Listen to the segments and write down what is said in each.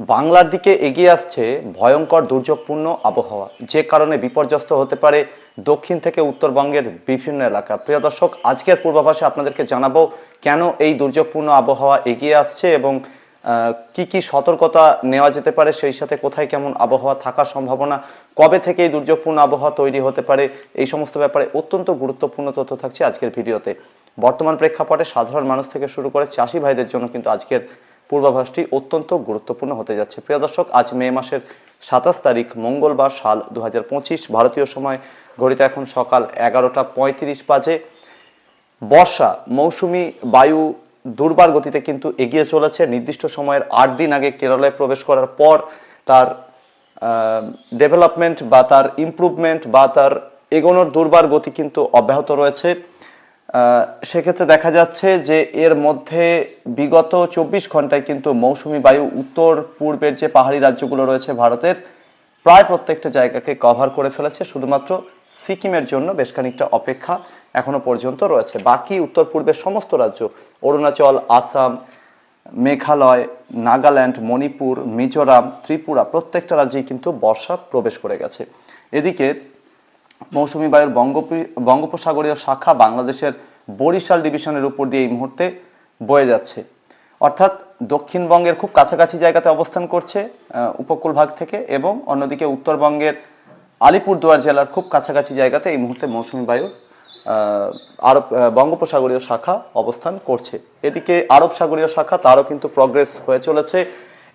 বাংলার দিকে এগিয়ে আসছে ভয়ঙ্কর দুর্যোগপূর্ণ আবহাওয়া। যে কারণে বিপর্যস্ত হতে পারে দক্ষিণ থেকে উত্তরবঙ্গের বিভিন্ন এলাকা। প্রিয় দর্শক, আজকের পূর্বাভাসে আপনাদেরকে জানাব কেন এই দুর্যোগপূর্ণ আবহাওয়া এগিয়ে আসছে এবং কি কি সতর্কতা নেওয়া যেতে পারে, সেই সাথে কোথায় কেমন আবহাওয়া থাকার সম্ভাবনা, কবে থেকে এই দুর্যোগপূর্ণ আবহাওয়া তৈরি হতে পারে, এই সমস্ত ব্যাপারে অত্যন্ত গুরুত্বপূর্ণ তথ্য থাকছে আজকের ভিডিওতে। বর্তমান প্রেক্ষাপটে সাধারণ মানুষ থেকে শুরু করে চাষি ভাইদের জন্য কিন্তু আজকের পূর্বাভাসটি অত্যন্ত গুরুত্বপূর্ণ হতে যাচ্ছে। প্রিয় দর্শক, আজ মে মাসের সাতাশ তারিখ, মঙ্গলবার সাল দু হাজার পঁচিশ, ভারতীয় সময় ঘড়িতে এখন সকাল এগারোটা পঁয়ত্রিশ বাজে। বর্ষা, মৌসুমি বায়ু দুর্বার গতিতে কিন্তু এগিয়ে চলেছে। নির্দিষ্ট সময়ের আট দিন আগে কেরলে প্রবেশ করার পর তার ডেভেলপমেন্ট বা তার ইমপ্রুভমেন্ট বা তার এগোনোর দুর্বার গতি কিন্তু অব্যাহত রয়েছে। সেক্ষেত্রে দেখা যাচ্ছে যে এর মধ্যে বিগত চব্বিশ ঘন্টায় কিন্তু মৌসুমি বায়ু উত্তর পূর্বের যে পাহাড়ি রাজ্যগুলো রয়েছে ভারতের, প্রায় প্রত্যেকটা জায়গাকে কভার করে ফেলেছে। শুধুমাত্র সিকিমের জন্য বেশ খানিকটা অপেক্ষা এখনও পর্যন্ত রয়েছে। বাকি উত্তর পূর্বের সমস্ত রাজ্য, অরুণাচল, আসাম, মেঘালয়, নাগাল্যান্ড, মণিপুর, মিজোরাম, ত্রিপুরা, প্রত্যেকটা রাজ্যেই কিন্তু বর্ষা প্রবেশ করে গেছে। এদিকে মৌসুমী বায়ুর বঙ্গোপসাগরীয় শাখা বাংলাদেশের বরিশাল ডিভিশনের উপর দিয়ে এই মুহূর্তে বয়ে যাচ্ছে। অর্থাৎ দক্ষিণবঙ্গের খুব কাছাকাছি জায়গাতে অবস্থান করছে উপকূল ভাগ থেকে এবং অন্যদিকে উত্তরবঙ্গের আলিপুরদুয়ার জেলার খুব কাছাকাছি জায়গাতে এই মুহূর্তে মৌসুমী বায়ুর আরব বঙ্গোপসাগরীয় শাখা অবস্থান করছে। এদিকে আরব সাগরীয় শাখা তারও কিন্তু প্রগ্রেস হয়ে চলেছে।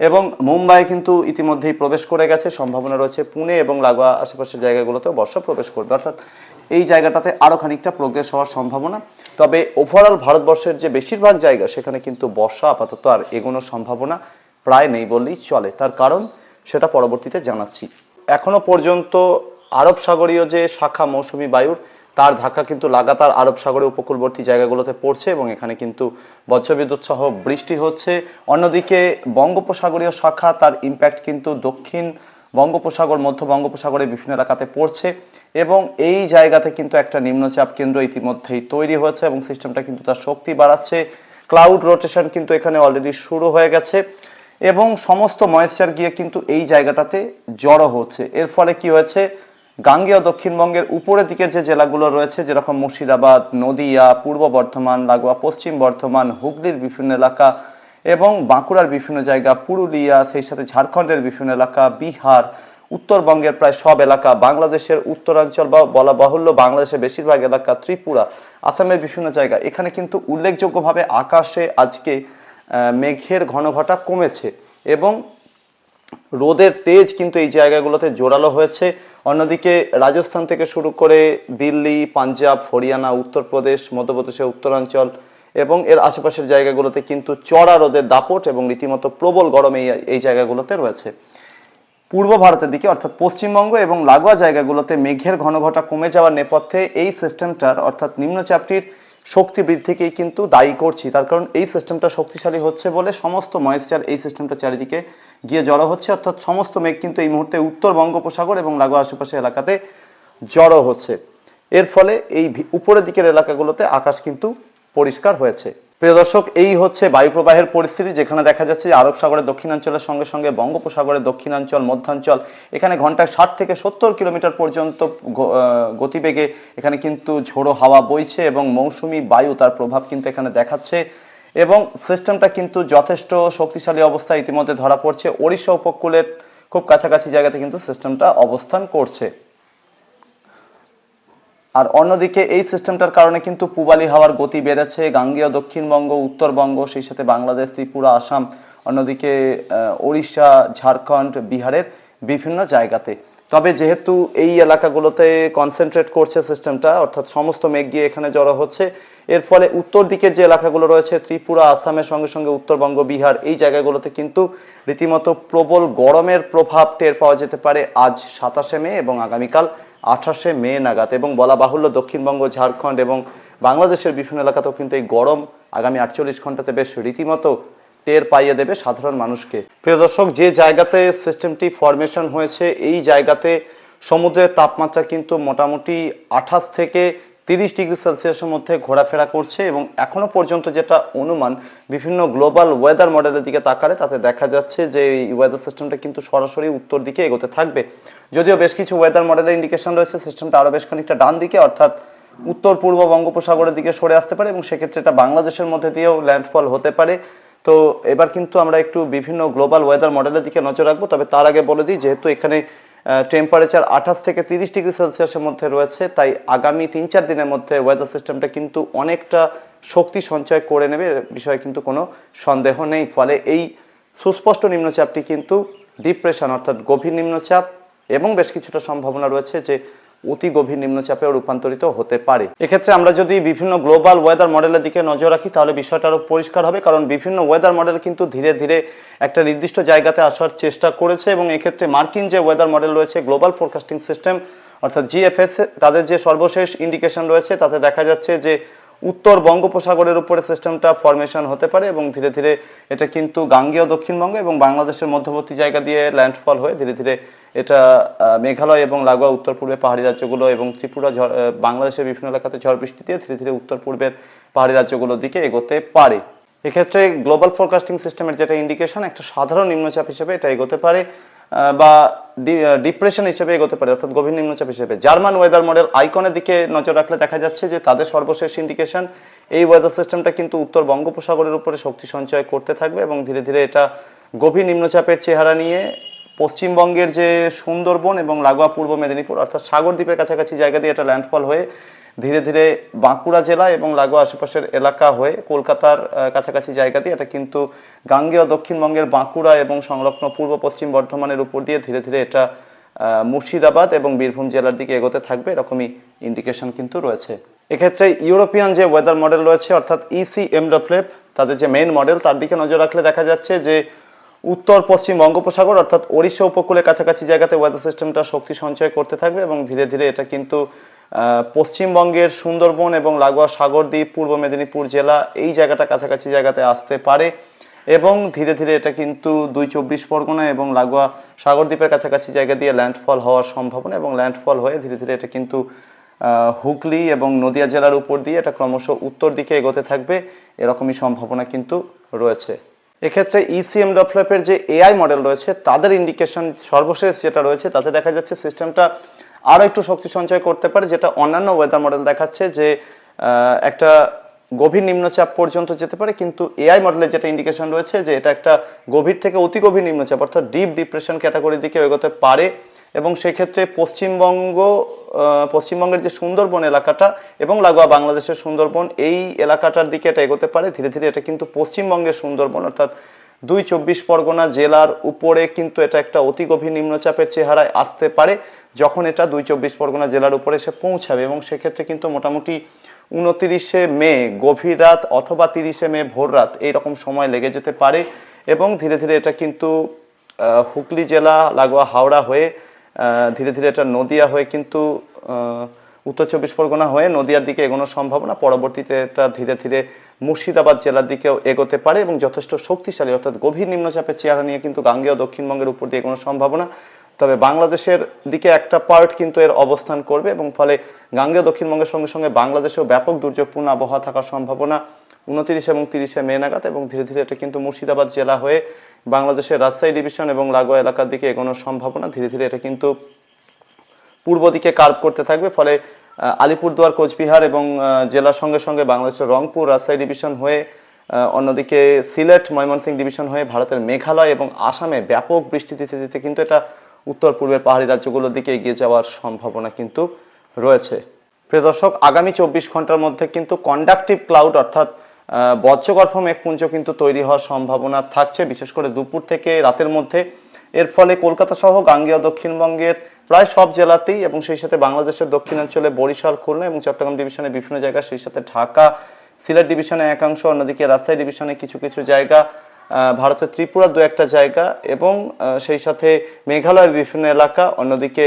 এবং মুম্বাই কিন্তু ইতিমধ্যেই প্রবেশ করে গেছে। সম্ভাবনা রয়েছে পুনে এবং লাগোয়া আশেপাশের জায়গাগুলোতেও বর্ষা প্রবেশ করবে। অর্থাৎ এই জায়গাটাতে আরও খানিকটা প্রোগ্রেস হওয়ার সম্ভাবনা। তবে ওভারঅল ভারতবর্ষের যে বেশিরভাগ জায়গা, সেখানে কিন্তু বর্ষা আপাতত আর এগোনোর সম্ভাবনা প্রায় নেই বললেই চলে। তার কারণ সেটা পরবর্তীতে জানাচ্ছি। এখনও পর্যন্ত আরব সাগরীয় যে শাখা মৌসুমি বায়ুর তার ধাক্কা কিন্তু লাগাতার আরব সাগরের উপকূলবর্তী জায়গাগুলোতে পড়ছে এবং এখানে কিন্তু বজ্রবিদ্যুৎ সহ বৃষ্টি হচ্ছে। অন্যদিকে বঙ্গোপসাগরীয় শাখা তার ইম্প্যাক্ট কিন্তু দক্ষিণ বঙ্গোপসাগর, মধ্য বঙ্গোপসাগরের বিভিন্ন এলাকাতে পড়ছে এবং এই জায়গাতে কিন্তু একটা নিম্নচাপ কেন্দ্র ইতিমধ্যেই তৈরি হয়েছে এবং সিস্টেমটা কিন্তু তার শক্তি বাড়াচ্ছে। ক্লাউড রোটেশন কিন্তু এখানে অলরেডি শুরু হয়ে গেছে এবং সমস্ত ময়েশ্চার গিয়ে কিন্তু এই জায়গাটাতে জড়ো হচ্ছে। এর ফলে কি হয়েছে? গাঙ্গেয় দক্ষিণবঙ্গের উপরের দিকের যে জেলাগুলো রয়েছে, যেরকম মুর্শিদাবাদ, নদিয়া, পূর্ব বর্ধমান, লাগোয়া পশ্চিম বর্ধমান, হুগলির বিভিন্ন এলাকা এবং বাঁকুড়ার বিভিন্ন জায়গা, পুরুলিয়া, সেই সাথে ঝাড়খণ্ডের বিভিন্ন এলাকা, বিহার, উত্তরবঙ্গের প্রায় সব এলাকা, বাংলাদেশের উত্তরাঞ্চল বা বলা বাহুল্য বাংলাদেশের বেশিরভাগ এলাকা ত্রিপুরা, আসামের বিভিন্ন জায়গা। এখানে কিন্তু উল্লেখযোগ্যভাবে আকাশে আজকে মেঘের ঘনঘটা কমেছে এবং রোদের তেজ কিন্তু এই জায়গাগুলোতে জোরালো হয়েছে। অন্যদিকে রাজস্থান থেকে শুরু করে দিল্লি, পাঞ্জাব, হরিয়ানা, উত্তরপ্রদেশ মধ্যপ্রদেশের উত্তরাঞ্চল এবং এর আশেপাশের জায়গাগুলোতে কিন্তু চড়া রোদের দাপট এবং রীতিমতো প্রবল গরম এই এই জায়গাগুলোতে রয়েছে। পূর্ব ভারতের দিকে অর্থাৎ পশ্চিমবঙ্গ এবং লাগোয়া জায়গাগুলোতে মেঘের ঘনঘটা কমে যাওয়ার নেপথ্যে এই সিস্টেমটার অর্থাৎ নিম্নচাপটির শক্তি বৃদ্ধিকেই কিন্তু দায়ী করছি। তার কারণ এই সিস্টেমটা শক্তিশালী হচ্ছে বলে সমস্ত ময়েশ্চার এই সিস্টেমটা চারিদিকে গিয়ে জড়ো হচ্ছে। অর্থাৎ সমস্ত মেঘ কিন্তু এই মুহূর্তে উত্তর বঙ্গোপসাগর এবং লাগোয়া আশেপাশে এলাকাতে জড়ো হচ্ছে। এর ফলে এই উপরের দিকের এলাকাগুলোতে আকাশ কিন্তু পরিষ্কার হয়েছে। প্রিয় দর্শক, এই হচ্ছে বায়ুপ্রবাহের পরিস্থিতি, যেখানে দেখা যাচ্ছে যে আরব সাগরের দক্ষিণাঞ্চলের সঙ্গে সঙ্গে বঙ্গোপসাগরের দক্ষিণাঞ্চল, মধ্যাঞ্চল, এখানে ঘন্টায় ষাট থেকে সত্তর কিলোমিটার পর্যন্ত গতিবেগে এখানে কিন্তু ঝোড়ো হাওয়া বইছে এবং মৌসুমি বায়ু তার প্রভাব কিন্তু এখানে দেখাচ্ছে এবং সিস্টেমটা কিন্তু যথেষ্ট শক্তিশালী অবস্থায় ইতিমধ্যে ধরা পড়ছে। ওড়িশা উপকূলের খুব কাছাকাছি জায়গাতে কিন্তু সিস্টেমটা অবস্থান করছে। আর অন্যদিকে এই সিস্টেমটার কারণে কিন্তু পূবালি হাওয়ার গতি বেড়েছে, গাঙ্গেয়, দক্ষিণবঙ্গ, উত্তরবঙ্গ, সেই সাথে বাংলাদেশ, ত্রিপুরা, আসাম, অন্যদিকে ওড়িশা, ঝাড়খণ্ড, বিহারের বিভিন্ন জায়গাতে। তবে যেহেতু এই এলাকাগুলোতে কনসেন্ট্রেট করছে সিস্টেমটা, অর্থাৎ সমস্ত মেঘ গিয়ে এখানে জড়ো হচ্ছে, এর ফলে উত্তর দিকের যে এলাকাগুলো রয়েছে, ত্রিপুরা, আসামের সঙ্গে সঙ্গে উত্তরবঙ্গ, বিহার, এই জায়গাগুলোতে কিন্তু রীতিমতো প্রবল গরমের প্রভাব টের পাওয়া যেতে পারে আজ সাতাশে মে এবং আগামীকাল আঠাশে মে নাগাদ এবং বলা বাহুল্য দক্ষিণবঙ্গ, ঝাড়খণ্ড এবং বাংলাদেশের বিভিন্ন এলাকাতেও কিন্তু এই গরম আগামী আটচল্লিশ ঘন্টাতে বেশ রীতিমতো টের পাইয়ে দেবে সাধারণ মানুষকে। প্রিয় দর্শক, যে জায়গাতে সিস্টেমটি ফরমেশন হয়েছে, এই জায়গাতে সমুদ্রের তাপমাত্রা কিন্তু মোটামুটি আঠাশ থেকে তিরিশ ডিগ্রি সেলসিয়াসের মধ্যে ঘোরাফেরা করছে এবং এখনও পর্যন্ত যেটা অনুমান, বিভিন্ন গ্লোবাল ওয়েদার মডেলের দিকে তাকালে তাতে দেখা যাচ্ছে যে এই ওয়েদার সিস্টেমটা কিন্তু সরাসরি উত্তর দিকে এগোতে থাকবে। যদিও বেশ কিছু ওয়েদার মডেলের ইন্ডিকেশন রয়েছে সিস্টেমটা আরও বেশ খানিকটা ডান দিকে, অর্থাৎ উত্তর, পূর্ব বঙ্গোপসাগরের দিকে সরে আসতে পারে এবং সেক্ষেত্রে এটা বাংলাদেশের মধ্যে দিয়েও ল্যান্ডফল হতে পারে। তো এবার কিন্তু আমরা একটু বিভিন্ন গ্লোবাল ওয়েদার মডেলের দিকে নজর রাখব, তবে তার আগে বলে দিই, যেহেতু এখানে টেম্পারেচার আঠাশ থেকে তিরিশ ডিগ্রি সেলসিয়াসের মধ্যে রয়েছে, তাই আগামী তিন চার দিনের মধ্যে ওয়েদার সিস্টেমটা কিন্তু অনেকটা শক্তি সঞ্চয় করে নেবে বিষয়ে কিন্তু কোনো সন্দেহ নেই। ফলে এই সুস্পষ্ট নিম্নচাপটি কিন্তু ডিপ্রেশন অর্থাৎ গভীর নিম্নচাপ এবং বেশ কিছুটা সম্ভাবনা রয়েছে যে অতি গভীর নিম্নচাপে রূপান্তরিত হতে পারে। এক্ষেত্রে আমরা যদি বিভিন্ন গ্লোবাল ওয়েদার মডেলের দিকে নজর রাখি, তাহলে বিষয়টা আরও পরিষ্কার হবে, কারণ বিভিন্ন ওয়েদার মডেল কিন্তু ধীরে ধীরে একটা নির্দিষ্ট জায়গাতে আসার চেষ্টা করেছে এবং এক্ষেত্রে মার্কিন যে ওয়েদার মডেল রয়েছে, গ্লোবাল ফোরকাস্টিং সিস্টেম, অর্থাৎ জিএফএস তাদের যে সর্বশেষ ইন্ডিকেশন রয়েছে, তাতে দেখা যাচ্ছে যে উত্তর বঙ্গোপসাগরের উপরে সিস্টেমটা ফরমেশন হতে পারে এবং ধীরে ধীরে এটা কিন্তু গাঙ্গেয় দক্ষিণবঙ্গ এবং বাংলাদেশের মধ্যবর্তী জায়গা দিয়ে ল্যান্ডফল হয়ে ধীরে ধীরে এটা মেঘালয় এবং লাগোয়া উত্তর পূর্বে পাহাড়ি রাজ্যগুলো এবং ত্রিপুরা ঝড় বাংলাদেশের বিভিন্ন এলাকাতে ঝড় বৃষ্টি দিয়ে ধীরে ধীরে উত্তর পূর্বের পাহাড়ি রাজ্যগুলোর দিকে এগোতে পারে। এক্ষেত্রে গ্লোবাল ফোরকাস্টিং সিস্টেমের যেটা ইন্ডিকেশন একটা সাধারণ নিম্নচাপ হিসেবে এটা এগোতে পারে। বা ডিপ্রেশন হিসেবে এগোতে পারে, অর্থাৎ গভীর নিম্নচাপ হিসেবে। জার্মান ওয়েদার মডেল আইকনের দিকে নজর রাখলে দেখা যাচ্ছে যে তাদের সর্বশেষ ইন্ডিকেশন এই ওয়েদার সিস্টেমটা কিন্তু উত্তর বঙ্গোপসাগরের উপরে শক্তি সঞ্চয় করতে থাকবে এবং ধীরে ধীরে এটা গভীর নিম্নচাপের চেহারা নিয়ে পশ্চিমবঙ্গের যে সুন্দরবন এবং লাগোয়া পূর্ব মেদিনীপুর, অর্থাৎ সাগর দ্বীপের কাছাকাছি জায়গা দিয়ে এটা ল্যান্ডফল হয়ে ধীরে ধীরে বাঁকুড়া জেলা এবং লাগোয়া আশেপাশের এলাকা হয়ে কলকাতার কাছাকাছি জায়গা দিয়ে এটা কিন্তু গাঙ্গেয় দক্ষিণবঙ্গের বাঁকুড়া এবং সংলগ্ন পূর্ব পশ্চিম বর্ধমানের উপর দিয়ে ধীরে ধীরে এটা মুর্শিদাবাদ এবং বীরভূম জেলার দিকে এগোতে থাকবে, এরকমই ইন্ডিকেশন কিন্তু রয়েছে। এক্ষেত্রে ইউরোপিয়ান যে ওয়েদার মডেল রয়েছে, অর্থাৎ E ইসি এমডব্লিউএফ তাদের যে মেইন মডেল তার দিকে নজর রাখলে দেখা যাচ্ছে যে উত্তর পশ্চিম বঙ্গোপসাগর, অর্থাৎ ওড়িশা উপকূলের কাছাকাছি জায়গাতে ওয়েদার সিস্টেমটা শক্তি সঞ্চয় করতে থাকবে এবং ধীরে ধীরে এটা কিন্তু পশ্চিমবঙ্গের সুন্দরবন এবং লাগোয়া সাগরদ্বীপ পূর্ব মেদিনীপুর জেলা এই জায়গাটা কাছাকাছি জায়গাতে আসতে পারে এবং ধীরে ধীরে এটা কিন্তু দুই চব্বিশ পরগনা এবং লাগোয়া সাগরদ্বীপের কাছাকাছি জায়গা দিয়ে ল্যান্ডফল হওয়ার সম্ভাবনা এবং ল্যান্ডফল হয়ে ধীরে ধীরে এটা কিন্তু হুগলি এবং নদিয়া জেলার উপর দিয়ে এটা ক্রমশ উত্তর দিকে এগোতে থাকবে। এরকমই সম্ভাবনা কিন্তু রয়েছে। এক্ষেত্রে E ইসিএম ডেভেলপের যে এআই মডেল রয়েছে, তাদের ইন্ডিকেশন সর্বশেষ যেটা রয়েছে, তাতে দেখা যাচ্ছে সিস্টেমটা আরও একটু শক্তি সঞ্চয় করতে পারে, যেটা অন্যান্য ওয়েদার মডেল দেখাচ্ছে যে একটা গভীর নিম্নচাপ পর্যন্ত যেতে পারে, কিন্তু এআই মডেলের যেটা ইন্ডিকেশন রয়েছে যে এটা একটা গভীর থেকে অতি গভীর নিম্নচাপ, অর্থাৎ ডিপ ডিপ্রেশন ক্যাটাগরির দিকে এগোতে পারে এবং সেক্ষেত্রে পশ্চিমবঙ্গ পশ্চিমবঙ্গের যে সুন্দরবন এলাকাটা এবং লাগোয়া বাংলাদেশের সুন্দরবন, এই এলাকাটার দিকে এটা এগোতে পারে। ধীরে ধীরে এটা কিন্তু পশ্চিমবঙ্গের সুন্দরবন, অর্থাৎ দুই চব্বিশ পরগনা জেলার উপরে কিন্তু এটা একটা অতি গভীর নিম্নচাপের চেহারায় আসতে পারে। যখন এটা দুই চব্বিশ পরগনা জেলার উপরে এসে পৌঁছাবে এবং সেক্ষেত্রে কিন্তু মোটামুটি উনতিরিশে মে, গভীর রাত অথবা তিরিশে মে, ভোর রাত এইরকম সময় লেগে যেতে পারে এবং ধীরে ধীরে এটা কিন্তু হুগলি জেলা, লাগোয়া, হাওড়া হয়ে ধীরে ধীরে এটা নদিয়া হয়ে কিন্তু উত্তর চব্বিশ পরগনা হয়ে নদিয়ার দিকে এগোনোর সম্ভাবনা, পরবর্তীতে এটা ধীরে ধীরে মুর্শিদাবাদ জেলার দিকেও এগোতে পারে এবং যথেষ্ট শক্তিশালী, অর্থাৎ গভীর নিম্নচাপের চেহারা নিয়ে কিন্তু গাঙ্গেয় দক্ষিণবঙ্গের উপর দিয়ে এগোনোর সম্ভাবনা। তবে বাংলাদেশের দিকে একটা পার্ট কিন্তু এর অবস্থান করবে এবং ফলে গাঙ্গেয় দক্ষিণবঙ্গের সঙ্গে সঙ্গে বাংলাদেশেও ব্যাপক দুর্যোগপূর্ণ আবহাওয়া থাকার সম্ভাবনা উনতিরিশ এবং তিরিশে মে নাগাদ এবং ধীরে ধীরে এটা কিন্তু মুর্শিদাবাদ জেলা হয়ে বাংলাদেশের রাজশাহী ডিভিশন এবং লাগোয়া এলাকার দিকে এগোনোর সম্ভাবনা, ধীরে ধীরে এটা কিন্তু পূর্ব দিকে কার্ভ করতে থাকবে, ফলে আলিপুরদুয়ার, কোচবিহার এবং জেলার সঙ্গে সঙ্গে বাংলাদেশের রংপুর রাজশাহী ডিভিশন হয়ে অন্যদিকে সিলেট, ময়মনসিংহ ডিভিশন হয়ে ভারতের মেঘালয় এবং আসামে ব্যাপক বৃষ্টি দিতে দিতে কিন্তু এটা উত্তর পূর্বের পাহাড়ি রাজ্যগুলোর দিকে এগিয়ে যাওয়ার সম্ভাবনা কিন্তু রয়েছে। প্রিয় দর্শক, আগামী চব্বিশ ঘণ্টার মধ্যে কিন্তু কন্ডাক্টিভ ক্লাউড অর্থাৎ বজ্রগর্ভ মেঘপুঞ্জ কিন্তু তৈরি হওয়ার সম্ভাবনা থাকছে। বিশেষ করে দুপুর থেকে রাতের মধ্যে এর ফলে কলকাতা সহ গাঙ্গেয় দক্ষিণবঙ্গের প্রায় সব জেলাতেই এবং সেই সাথে বাংলাদেশের দক্ষিণাঞ্চলে বরিশাল, খুলনা এবং চট্টগ্রাম ডিভিশনে বিভিন্ন জায়গা সেই সাথে ঢাকা, সিলেট ডিভিশনে একাংশ, অন্যদিকে রাজশাহী ডিভিশনে কিছু কিছু জায়গা ভারতের ত্রিপুরা দু একটা জায়গা এবং সেই সাথে মেঘালয়ের বিভিন্ন এলাকা, অন্যদিকে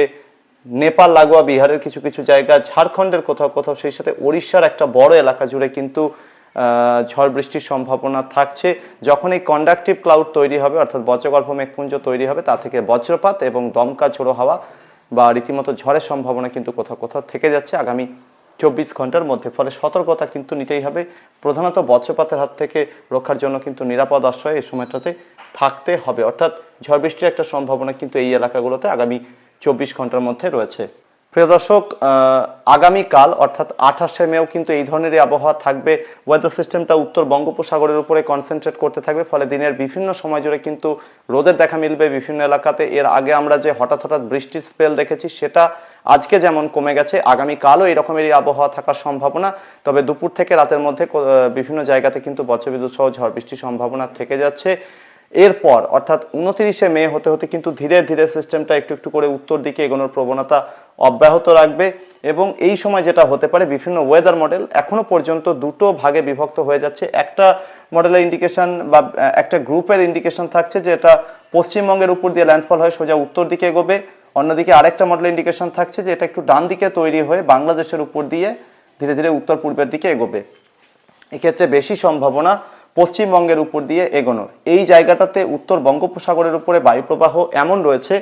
নেপাল, লাগোয়া, বিহারের কিছু কিছু জায়গা, ঝাড়খণ্ডের কোথাও কোথাও, সেই সাথে ওড়িশার একটা বড় এলাকা জুড়ে কিন্তু ঝড় বৃষ্টির সম্ভাবনা থাকছে। যখন এই কন্ডাকটিভ ক্লাউড তৈরি হবে, অর্থাৎ বজ্রগর্ভ মেঘপুঞ্জ তৈরি হবে, তা থেকে বজ্রপাত এবং দমকা ঝোড়ো হাওয়া বা রীতিমতো ঝড়ের সম্ভাবনা কিন্তু কোথাও কোথাও থেকে যাচ্ছে। আগামী চব্বিশ ঘণ্টার মধ্যে। ফলে সতর্কতা কিন্তু নিতেই হবে। প্রধানত বজ্রপাতের হাত থেকে রক্ষার জন্য কিন্তু নিরাপদ আশ্রয় এই সময়টাতে থাকতে হবে। অর্থাৎ ঝড় বৃষ্টির একটা সম্ভাবনা কিন্তু এই এলাকাগুলোতে আগামী চব্বিশ ঘণ্টার মধ্যে রয়েছে। প্রিয় দর্শক আগামীকাল, অর্থাৎ আঠাশে মেও কিন্তু এই ধরনেরই আবহাওয়া থাকবে। ওয়েদার সিস্টেমটা উত্তর বঙ্গোপসাগরের উপরে কনসেন্ট্রেট করতে থাকবে, ফলে দিনের বিভিন্ন সময় জুড়ে কিন্তু রোদের দেখা মিলবে বিভিন্ন এলাকাতে। এর আগে আমরা যে হঠাৎ হঠাৎ বৃষ্টির স্পেল দেখেছি, সেটা আজকে যেমন কমে গেছে, আগামীকালও এই রকমেরই আবহাওয়া থাকার সম্ভাবনা। তবে দুপুর থেকে রাতের মধ্যে বিভিন্ন জায়গাতে কিন্তু বজ্রবিদ্যুৎ সহ ঝড় বৃষ্টির সম্ভাবনা থেকে যাচ্ছে। এরপর, অর্থাৎ উনত্রিশে মে হতে হতে কিন্তু ধীরে ধীরে সিস্টেমটা একটু একটু করে উত্তর দিকে এগোনোর প্রবণতা অব্যাহত রাখবে এবং এই সময় যেটা হতে পারে, বিভিন্ন ওয়েদার মডেল এখনও পর্যন্ত দুটো ভাগে বিভক্ত হয়ে যাচ্ছে। একটা মডেলের ইন্ডিকেশন বা একটা গ্রুপের ইন্ডিকেশন থাকছে যে এটা পশ্চিমবঙ্গের উপর দিয়ে ল্যান্ডফল হয়, সোজা উত্তর দিকে এগোবে। অন্যদিকে আরেকটা মডেল ইন্ডিকেশন থাকছে যে এটা একটু ডান দিকে তৈরি হয়ে বাংলাদেশের উপর দিয়ে ধীরে ধীরে উত্তর পূর্বের দিকে এগোবে। এক্ষেত্রে বেশি সম্ভাবনা পশ্চিমবঙ্গের উপর দিয়ে এগোনোর। এই জায়গাটাতে উত্তর বঙ্গোপসাগরের উপরে বায়ুপ্রবাহ এমন রয়েছে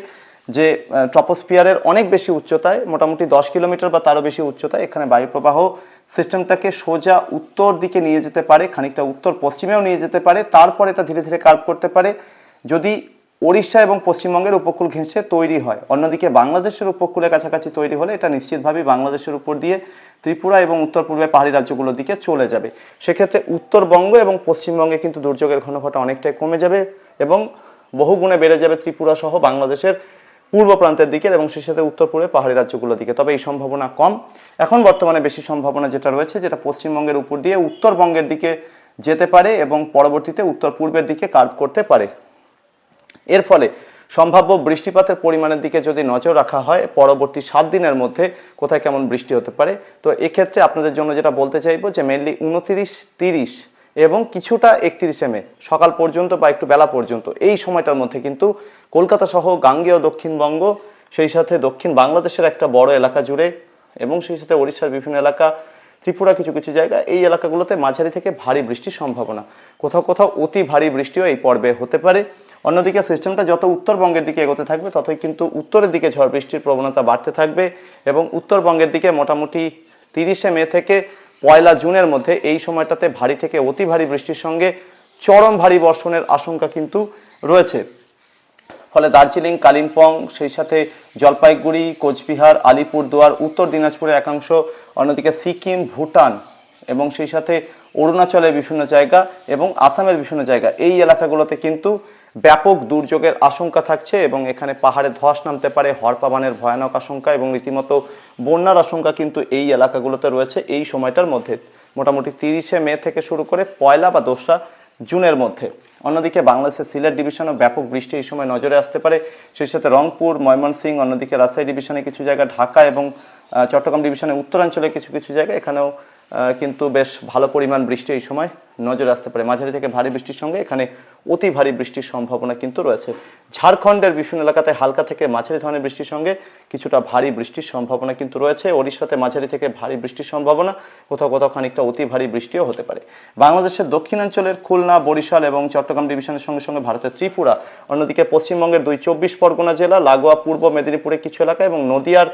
যে ট্রপোস্ফিয়ারের অনেক বেশি উচ্চতায়, মোটামুটি দশ কিলোমিটার বা তারও বেশি উচ্চতায় এখানে বায়ুপ্রবাহ সিস্টেমটাকে সোজা উত্তর দিকে নিয়ে যেতে পারে, খানিকটা উত্তর পশ্চিমেও নিয়ে যেতে পারে, তারপর এটা ধীরে ধীরে কার্ভ করতে পারে। যদি ওড়িশা এবং পশ্চিমবঙ্গের উপকূল ঘেঁষে তৈরি হয়। অন্যদিকে বাংলাদেশের উপকূলের কাছাকাছি তৈরি হলে এটা নিশ্চিতভাবেই বাংলাদেশের উপর দিয়ে ত্রিপুরা এবং উত্তর পূর্বে পাহাড়ি রাজ্যগুলোর দিকে চলে যাবে। সেক্ষেত্রে উত্তরবঙ্গ এবং পশ্চিমবঙ্গে কিন্তু দুর্যোগের ঘনঘটা অনেকটাই কমে যাবে এবং বহুগুণে বেড়ে যাবে ত্রিপুরা সহ বাংলাদেশের পূর্ব প্রান্তের দিকে এবং সেই সাথে উত্তর পূর্বে পাহাড়ি রাজ্যগুলোর দিকে। তবে এই সম্ভাবনা কম। এখন বর্তমানে বেশি সম্ভাবনা যেটা রয়েছে যেটা পশ্চিমবঙ্গের উপর দিয়ে উত্তরবঙ্গের দিকে যেতে পারে এবং পরবর্তীতে উত্তর পূর্বের দিকে কার্ভ করতে পারে। এর ফলে সম্ভাব্য বৃষ্টিপাতের পরিমাণের দিকে যদি নজর রাখা হয়, পরবর্তী সাত দিনের মধ্যে কোথায় কেমন বৃষ্টি হতে পারে? তো এক্ষেত্রে আপনাদের জন্য যেটা বলতে চাইব যে মেনলি উনতিরিশ, তিরিশ এবং কিছুটা একত্রিশে মে সকাল পর্যন্ত বা একটু বেলা পর্যন্ত। এই সময়টার মধ্যে কিন্তু কলকাতা সহ গাঙ্গেয় দক্ষিণবঙ্গ, সেই সাথে দক্ষিণ বাংলাদেশের একটা বড় এলাকা জুড়ে এবং সেই সাথে ওড়িশার বিভিন্ন এলাকা, ত্রিপুরা কিছু কিছু জায়গা, এই এলাকাগুলোতে মাঝারি থেকে ভারী বৃষ্টির সম্ভাবনা। কোথাও কোথাও অতি ভারী বৃষ্টিও এই পর্বে হতে পারে। অন্যদিকে সিস্টেমটা যত উত্তরবঙ্গের দিকে এগোতে থাকবে, ততই কিন্তু উত্তরের দিকে ঝড় বৃষ্টির প্রবণতা বাড়তে থাকবে এবং উত্তরবঙ্গের দিকে মোটামুটি তিরিশে মে থেকে পয়লা জুনের মধ্যে এই সময়টাতে ভারী থেকে অতি ভারী বৃষ্টির সঙ্গে চরম ভারী বর্ষণের আশঙ্কা কিন্তু রয়েছে। ফলে দার্জিলিং, কালিম্পং, সেই সাথে জলপাইগুড়ি, কোচবিহার, আলিপুরদুয়ার, উত্তর দিনাজপুরের একাংশ, অন্যদিকে সিকিম, ভুটান এবং সেই সাথে অরুণাচলের বিভিন্ন জায়গা এবং আসামের বিভিন্ন জায়গা, এই এলাকাগুলোতে কিন্তু ব্যাপক দুর্যোগের আশঙ্কা থাকছে এবং এখানে পাহাড়ে ধস নামতে পারে হরপাবানের ভয়ানক আশঙ্কা এবং রীতিমতো বন্যার আশঙ্কা কিন্তু এই এলাকাগুলোতে রয়েছে এই সময়টার মধ্যে। মোটামুটি তিরিশে মে থেকে শুরু করে পয়লা বা দোসরা জুনের মধ্যে। অন্যদিকে বাংলাদেশের সিলেট ডিভিশনও ব্যাপক বৃষ্টি এই সময় নজরে আসতে পারে। সেই সাথে রংপুর, ময়মনসিংহ, অন্যদিকে রাজশাহী ডিভিশনে কিছু জায়গা ঢাকা এবং চট্টগ্রাম ডিভিশনের উত্তরাঞ্চলে কিছু কিছু জায়গা এখানেও কিন্তু বেশ ভালো পরিমাণ বৃষ্টি এই সময়। নজরে আসতে পারে মাঝারি থেকে ভারী বৃষ্টির সঙ্গে। এখানে অতি ভারী বৃষ্টির সম্ভাবনা কিন্তু রয়েছে। ঝাড়খণ্ডের বিভিন্ন এলাকাতে হালকা থেকে মাঝারি ধরনের বৃষ্টির সঙ্গে কিছুটা ভারী বৃষ্টির সম্ভাবনা কিন্তু রয়েছে। ওড়িশাতে মাঝারি থেকে ভারী বৃষ্টির সম্ভাবনা। কোথাও কোথাও খানিকটা অতি ভারী বৃষ্টিও হতে পারে। বাংলাদেশের দক্ষিণাঞ্চলের খুলনা, বরিশাল এবং চট্টগ্রাম ডিভিশনের সঙ্গে সঙ্গে ভারতের ত্রিপুরা। অন্যদিকে পশ্চিমবঙ্গের দুই চব্বিশ পরগনা জেলা, লাগোয়া, পূর্ব মেদিনীপুরের কিছু এলাকা এবং নদিয়ার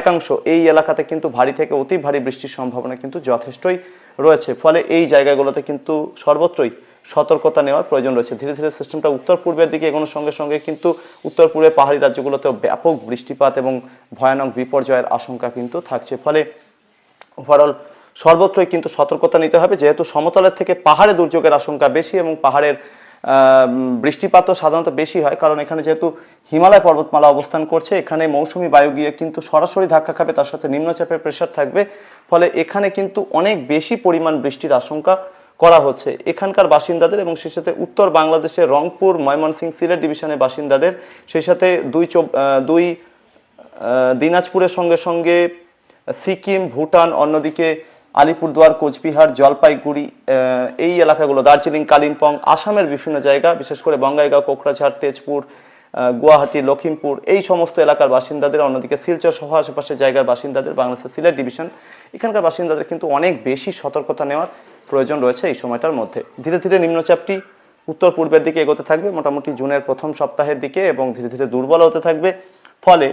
একাংশ। এই এলাকাতে কিন্তু ভারী থেকে অতি ভারী বৃষ্টির সম্ভাবনা কিন্তু যথেষ্টই রয়েছে। ফলে এই জায়গাগুলোতে কিন্তু সর্বত্রই সতর্কতা নেওয়ার প্রয়োজন রয়েছে। ধীরে ধীরে সিস্টেমটা উত্তর পূর্বের দিকে এগোনোর সঙ্গে সঙ্গে কিন্তু উত্তর পূর্বে পাহাড়ি রাজ্যগুলোতেও ব্যাপক বৃষ্টিপাত এবং ভয়ানক বিপর্যয়ের আশঙ্কা কিন্তু থাকছে। ফলে ওভারঅল সর্বত্রই কিন্তু সতর্কতা নিতে হবে। যেহেতু সমতলের থেকে পাহাড়ে দুর্যোগের আশঙ্কা বেশি এবং পাহাড়ের বৃষ্টিপাতও সাধারণত বেশি হয়, কারণ এখানে যেহেতু হিমালয় পর্বতমালা অবস্থান করছে, এখানে মৌসুমি বায়ু গিয়ে কিন্তু সরাসরি ধাক্কা খাবে, তার সাথে নিম্নচাপের প্রেশার থাকবে, ফলে এখানে কিন্তু অনেক বেশি পরিমাণ বৃষ্টির আশঙ্কা করা হচ্ছে। এখানকার বাসিন্দাদের এবং সেই সাথে উত্তর বাংলাদেশের রংপুর ময়মনসিংহ সিলেট ডিভিশনের বাসিন্দাদের, সেই সাথে দুই দুই দিনাজপুরের সঙ্গে সঙ্গে সিকিম, ভুটান, অন্যদিকে আলিপুরদুয়ার, কোচবিহার, জলপাইগুড়ি এই এলাকাগুলো, দার্জিলিং, কালিম্পং, আসামের বিভিন্ন জায়গা, বিশেষ করে বঙ্গাইগাঁও, কোকরাঝাড়, তেজপুর গুয়াহাটি লখিমপুর এই সমস্ত এলাকার বাসিন্দাদের, অন্যদিকে শিলচর সহ আশেপাশের জায়গার বাসিন্দাদের, বাংলাদেশের সিলেট ডিভিশন, এখানকার বাসিন্দাদের কিন্তু অনেক বেশি সতর্কতা নেওয়ার প্রয়োজন রয়েছে এই সময়টার মধ্যে। ধীরে ধীরে নিম্নচাপটি উত্তর পূর্বের দিকে এগোতে থাকবে, মোটামুটি জুনের প্রথম সপ্তাহের দিকে এবং ধীরে ধীরে দুর্বল হতে থাকবে। ফলে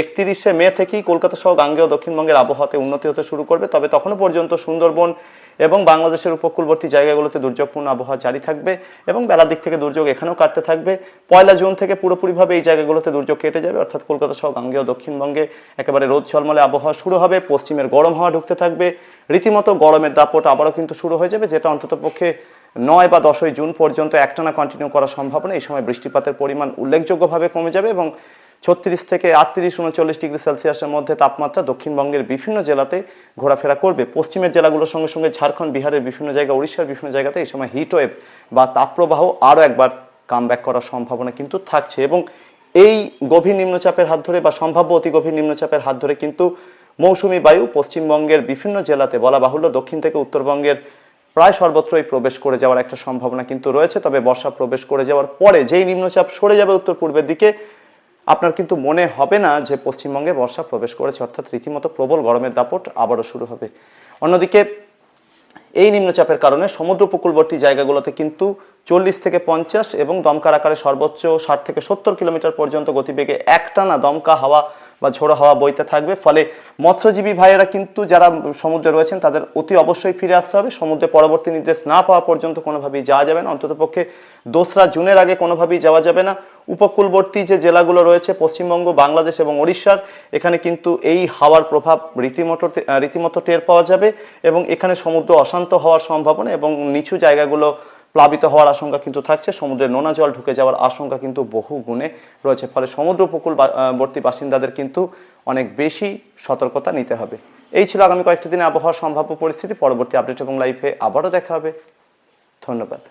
একত্রিশে মে থেকেই কলকাতা সহ গাঙ্গেয় দক্ষিণবঙ্গের আবহাওয়াতে উন্নতি হতে শুরু করবে। তবে তখনও পর্যন্ত সুন্দরবন এবং বাংলাদেশের উপকূলবর্তী জায়গাগুলোতে দুর্যোগপূর্ণ আবহাওয়া জারি থাকবে এবং বেলার দিক থেকে দুর্যোগ এখানেও কাটতে থাকবে। পয়লা জুন থেকে পুরোপুরিভাবে এই জায়গাগুলোতে দুর্যোগ কেটে যাবে, অর্থাৎ কলকাতা সহ গাঙ্গেয় দক্ষিণবঙ্গে একেবারে রোদ ঝলমলে আবহাওয়া শুরু হবে, পশ্চিমের গরম হাওয়া ঢুকতে থাকবে। রীতিমতো গরমের দাপট আবারও কিন্তু শুরু হয়ে যাবে, যেটা অন্তত পক্ষে নয় বা দশই জুন পর্যন্ত একটানা কন্টিনিউ করার সম্ভাবনা এই সময় বৃষ্টিপাতের পরিমাণ উল্লেখযোগ্যভাবে কমে যাবে এবং ছত্রিশ থেকে আটত্রিশ, উনচল্লিশ ডিগ্রি সেলসিয়াসের মধ্যে তাপমাত্রা দক্ষিণবঙ্গের বিভিন্ন জেলাতে ঘোরাফেরা করবে। পশ্চিমের জেলাগুলোর সঙ্গে সঙ্গে ঝাড়খণ্ড, বিহারের বিভিন্ন জায়গা উড়িষ্যার বিভিন্ন জায়গাতে এই সময় হিট ওয়েভ বা তাপপ্রবাহ আরও একবার কাম করার সম্ভাবনা কিন্তু থাকছে এবং এই গভীর নিম্নচাপের হাত ধরে বা সম্ভাব্য অতি গভীর নিম্নচাপের হাত ধরে কিন্তু মৌসুমি বায়ু পশ্চিমবঙ্গের বিভিন্ন জেলাতে বলা বাহুল্য দক্ষিণ থেকে উত্তরবঙ্গের প্রায় সর্বত্রই প্রবেশ করে যাওয়ার একটা সম্ভাবনা কিন্তু রয়েছে। তবে বর্ষা প্রবেশ করে যাওয়ার পরে যেই নিম্নচাপ সরে যাবে উত্তর পূর্বের দিকে আপনার কিন্তু মনে হবে না যে পশ্চিমবঙ্গে বর্ষা প্রবেশ করেছে, অর্থাৎ রীতিমতো প্রবল গরমের দাপট আবারও শুরু হবে। অন্যদিকে এই নিম্নচাপের কারণে সমুদ্র উপকূলবর্তী জায়গাগুলোতে কিন্তু চল্লিশ থেকে পঞ্চাশ এবং দমকার আকারে সর্বোচ্চ ষাট থেকে সত্তর কিলোমিটার পর্যন্ত গতিবেগে একটানা দমকা হাওয়া বা ঝোড়ো হাওয়া বইতে থাকবে। ফলে মৎস্যজীবী ভাইয়েরা কিন্তু যারা সমুদ্রে রয়েছেন, তাদের অতি অবশ্যই ফিরে আসতে হবে। সমুদ্রে পরবর্তী নির্দেশ না পাওয়া পর্যন্ত কোনোভাবেই যাওয়া যাবে না। অন্ততপক্ষে দোসরা জুনের আগে কোনোভাবেই যাওয়া যাবে না। উপকূলবর্তী যে জেলাগুলো রয়েছে, পশ্চিমবঙ্গ, বাংলাদেশ এবং ওড়িশার, এখানে কিন্তু এই হাওয়ার প্রভাব রীতিমতো রীতিমতো টের পাওয়া যাবে এবং এখানে সমুদ্র অশান্ত হওয়ার সম্ভাবনা এবং নিচু জায়গাগুলো প্লাবিত হওয়ার আশঙ্কা কিন্তু থাকছে। সমুদ্রের নোনা জল ঢুকে যাওয়ার আশঙ্কা কিন্তু বহু গুণে রয়েছে। ফলে সমুদ্র উপকূলবর্তী বাসিন্দাদের কিন্তু অনেক বেশি সতর্কতা নিতে হবে। এই ছিল আগামী কয়েকটি দিনে আবহাওয়ার সম্ভাব্য পরিস্থিতি। পরবর্তী আপডেট এবং লাইফে আবারও দেখা হবে। ধন্যবাদ।